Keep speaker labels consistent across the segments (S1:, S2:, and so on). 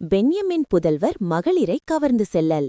S1: பென்யமின் புதல்வர் மகளிரை கவர்ந்து செல்லல்.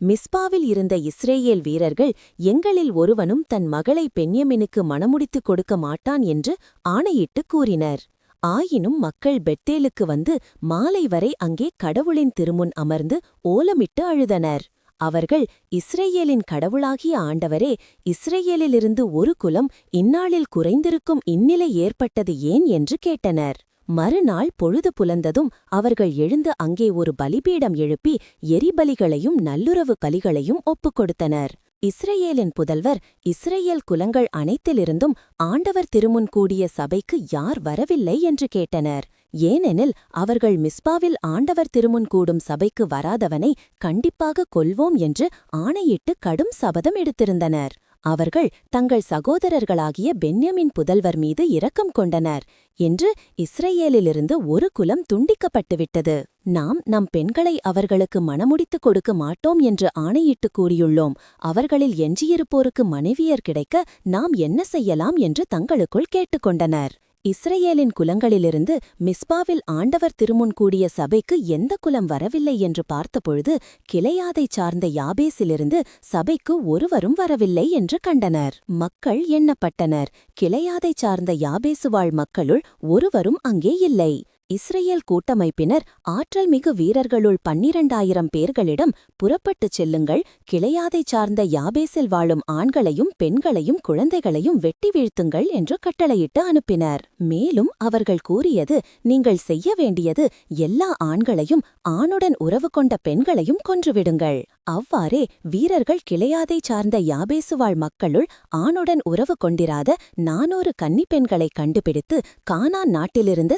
S1: மிஸ்பாவில் இருந்த இஸ்ரேயேல் வீரர்கள் எங்களில் ஒருவனும் தன் மகளை பென்யமினுக்கு மணமுடித்துக் கொடுக்க மாட்டான் என்று ஆணையிட்டு கூறினர். ஆயினும் மக்கள் பெட்டேலுக்கு வந்து மாலை வரை அங்கே கடவுளின் திருமுன் அமர்ந்து ஓலமிட்டு அழுதனர். அவர்கள் இஸ்ரேயேலின் கடவுளாகிய ஆண்டவரே இஸ்ரேயேலிலிருந்து ஒரு குலம் இந்நாளில் குறைந்திருக்கும் இந்நிலை ஏற்பட்டது ஏன் என்று கேட்டனர். மறுநாள் பொழுது புலந்ததும் அவர்கள் எழுந்து அங்கே ஒரு பலிபீடம் எழுப்பி எரிபலிகளையும் நல்லுறவு கலிகளையும் ஒப்புக் கொடுத்தனர். இஸ்ரேலின் புதல்வர் இஸ்ரேல் குலங்கள் அனைத்திலிருந்தும் ஆண்டவர் திருமுன் கூடிய சபைக்கு யார் வரவில்லை என்று கேட்டனர். ஏனெனில் அவர்கள் மிஸ்பாவில் ஆண்டவர் திருமுன் கூடும் சபைக்கு வராதவனை கண்டிப்பாக கொல்வோம் என்று ஆணையிட்டு கடும் சபதம் எடுத்திருந்தனர். அவர்கள் தங்கள் சகோதரர்களாகிய பென்யமின் புதல்வர் மீது இரக்கம் கொண்டனர் என்று இஸ்ரேலிலிருந்து ஒரு குலம் துண்டிக்கப்பட்டுவிட்டது. நாம் நம் பெண்களை அவர்களுக்கு மணமுடித்துக் கொடுக்க மாட்டோம் என்று ஆணையிட்டு கூறியுள்ளோம். அவர்களில் எஞ்சியிருப்போருக்கு மனைவியர் கிடைக்க நாம் என்ன செய்யலாம் என்று தங்களுக்குள் கேட்டுக்கொண்டனர் இஸ்ரேலின் குலங்களிலிருந்து மிஸ்பாவில் ஆண்டவர் திருமுன் கூடிய சபைக்கு எந்த குலம் வரவில்லை என்று பார்த்தபொழுது கிளையாதைச் சார்ந்த யாபேசிலிருந்து சபைக்கு ஒருவரும் வரவில்லை என்று கண்டனர். மக்கள் எண்ணப்பட்டனர். கிளையாதைச் சார்ந்த யாபேசுவாழ் மக்களுள் ஒருவரும் அங்கே இல்லை. இஸ்ரேல் கூட்டமைப்பினர் ஆற்றல் மிகு வீரர்களுள் பன்னிரண்டாயிரம் பேர்களிடம் புறப்பட்டுச் செல்லுங்கள். கிளையாதைச் சார்ந்த யாபேசில் வாழும் ஆண்களையும் பெண்களையும் குழந்தைகளையும் வெட்டி வீழ்த்துங்கள் என்று கட்டளையிட்டு அனுப்பினர். மேலும் அவர்கள் கூறியது நீங்கள் செய்ய வேண்டியது எல்லா ஆண்களையும் ஆணுடன் உறவு கொண்ட பெண்களையும் கொன்றுவிடுங்கள். அவ்வாறே வீரர்கள் கிளையாதைச் சார்ந்த யாபேசுவாழ் மக்களுள் ஆணுடன் உறவு கொண்டிராத நானூறு கன்னிப்பெண்களை கண்டுபிடித்து கானா நாட்டிலிருந்த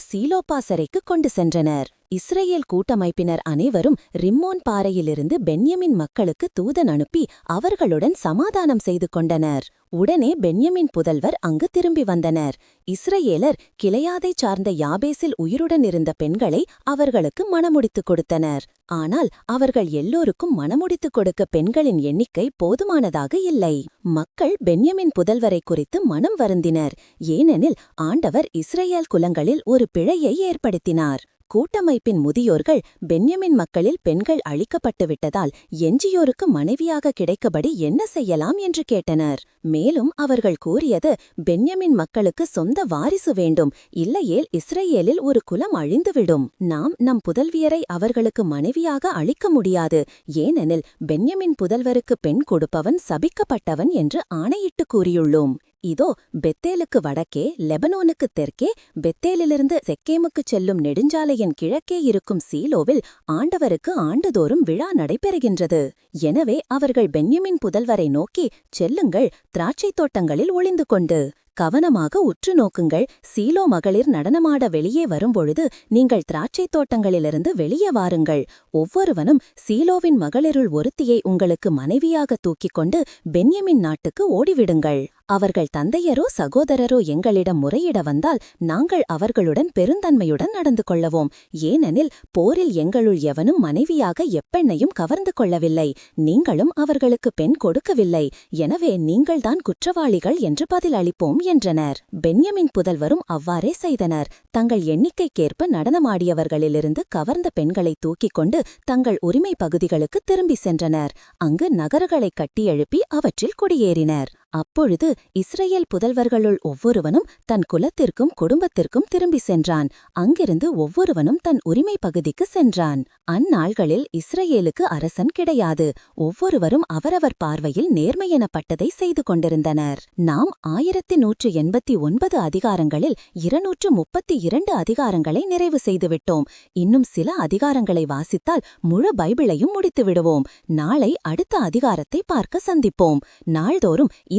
S1: சீலோபாசரைக்கு கொண்டு சென்றனர். இஸ்ரேல் கூட்டமைப்பினர் அனைவரும் ரிம்மோன் பாறையிலிருந்து பென்யமின் மக்களுக்கு தூதன் அனுப்பி அவர்களுடன் சமாதானம் செய்து கொண்டனர். உடனே பென்யமின் புதல்வர் அங்கு திரும்பி வந்தனர். இஸ்ரேலர் கிளையாதைச் சார்ந்த யாபேஸில் உயிருடன் இருந்த பெண்களை அவர்களுக்கு மணமுடித்துக் கொடுத்தனர். ஆனால் அவர்கள் எல்லோருக்கும் மணமுடித்துக் கொடுக்க பெண்களின் எண்ணிக்கை போதுமானதாக இல்லை. மக்கள் பென்யமின் புதல்வரை குறித்து மனம் வருந்தினர். ஏனெனில் ஆண்டவர் இஸ்ரேல் குலங்களில் ஒரு பிழையை ஏற்படுத்தினார். கூட்டமைப்பின் முதியோர்கள் பென்யமின் மக்களில் பெண்கள் அழிக்கப்பட்டுவிட்டதால் எஞ்சியோருக்கு மனைவியாக கிடைக்கபடி என்ன செய்யலாம் என்று கேட்டனர். மேலும் அவர்கள் கூறியது பென்யமின் மக்களுக்கு சொந்த வாரிசு வேண்டும். இல்லையேல் இஸ்ரேலில் ஒரு குலம் அழிந்துவிடும். நாம் நம் புதல்வியரை அவர்களுக்கு மனைவியாக அளிக்க முடியாது. ஏனெனில் பென்யமின் புதல்வருக்கு பெண் கொடுப்பவன் சபிக்கப்பட்டவன் என்று ஆணையிட்டு கூறியுள்ளோம். இதோ பெத்தேலுக்கு வடக்கே லெபனோனுக்கு தெற்கே பெத்தேலிலிருந்து செக்கேமுக்குச் செல்லும் நெடுஞ்சாலையின் கிழக்கே இருக்கும் சீலோவில் ஆண்டவருக்கு ஆண்டுதோறும் விழா நடைபெறுகின்றது. எனவே அவர்கள் பென்யமின் புதல்வரை நோக்கி செல்லுங்கள் திராட்சைத் தோட்டங்களில் ஒளிந்து கொண்டு. கவனமாக உற்று நோக்குங்கள். சீலோ மகளிர் நடனமாட வெளியே வரும்பொழுது நீங்கள் திராட்சைத் தோட்டங்களிலிருந்து வெளியே வாருங்கள். ஒவ்வொருவனும் சீலோவின் மகளிருள் ஒருத்தியை உங்களுக்கு மனைவியாக தூக்கிக் கொண்டு பென்யமின் நாட்டுக்கு ஓடிவிடுங்கள். அவர்கள் தந்தையரோ சகோதரரோ எங்களிடம் முறையிட வந்தால் நாங்கள் அவர்களுடன் பெருந்தன்மையுடன் நடந்து கொள்ளவோம். ஏனெனில் போரில் எங்களுள் எவனும் மனைவியாக எப்பெண்ணையும் கவர்ந்து கொள்ளவில்லை. நீங்களும் அவர்களுக்கு பெண் கொடுக்கவில்லை. எனவே நீங்கள்தான் குற்றவாளிகள் என்று பதில் அளிப்போம் என்றனர். பென்யமின் புதல்வரும் அவ்வாறே செய்தனர். தங்கள் எண்ணிக்கைக்கேற்ப நடனமாடியவர்களிலிருந்து கவர்ந்த பெண்களை தூக்கிக் கொண்டு தங்கள் உரிமை பகுதிகளுக்கு திரும்பி சென்றனர். அங்கு நகரங்களை கட்டியெழுப்பி அவற்றில் குடியேறினர். அப்பொழுது இஸ்ரேல் புதல்வர்களுள் ஒவ்வொருவனும் தன் குலத்திற்கும் குடும்பத்திற்கும் திரும்பி சென்றான். அங்கிருந்து ஒவ்வொருவனும் தன் உரிமை பகுதிக்கு சென்றான். அந்நாள்களில் இஸ்ரேலுக்கு அரசன் கிடையாது. ஒவ்வொருவரும் அவரவர் பார்வையில் நேர்மையெனப்பட்டதை செய்து கொண்டிருந்தனர். நாம் ஆயிரத்தி நூற்று எண்பத்தி ஒன்பது அதிகாரங்களில் இருநூற்று முப்பத்தி இரண்டு அதிகாரங்களை நிறைவு செய்துவிட்டோம். இன்னும் சில அதிகாரங்களை வாசித்தால் முழு பைபிளையும் முடித்துவிடுவோம். நாளை அடுத்த அதிகாரத்தை பார்க்க சந்திப்போம். நாள்தோறும்